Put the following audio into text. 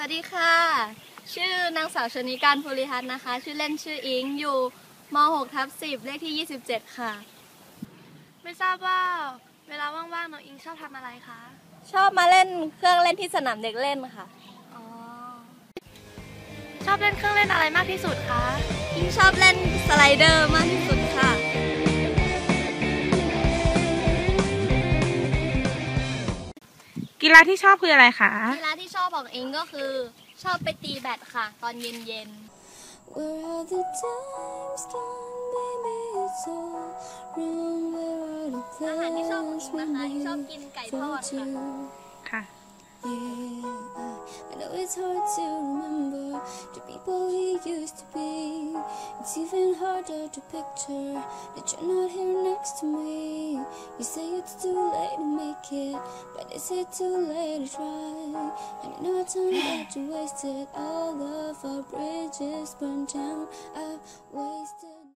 วัสดีค่ะ ชื่อนางสาวชนิการภูริทัศน์นะคะ ชื่อเล่นชื่ออิงอยู่ม .6 ทับ10 เลขที่ 27 ค่ะ ไม่ทราบว่าเวลาว่างๆน้องอิงชอบทำอะไรคะ ชอบมาเล่นเครื่องเล่นที่สนามเด็กเล่นค่ะ อ๋อ ชอบเล่นเครื่องเล่นอะไรมากที่สุดคะ อิงชอบเล่นสไลเดอร์มากที่สุด กีฬาที่ชอบคืออะไรคะ กีฬาที่ชอบของอิงก็คือ ชอบไปตีแบดค่ะ ตอนเย็น Where are the times gone, baby? It's all wrong. Where are the ๆอาหารที่ชอบของ plans อิง we นะคะอิงชอบ made กินไก่ทอ for ดค่ะ two? ค่ะ Yeah, I know it's hard to remember the people we used to be. It's even harder to picture that you're not here next to me. You say it's too late to make it, but is it too late to try? And you know time that you wasted all of our bridges burned down. I wasted.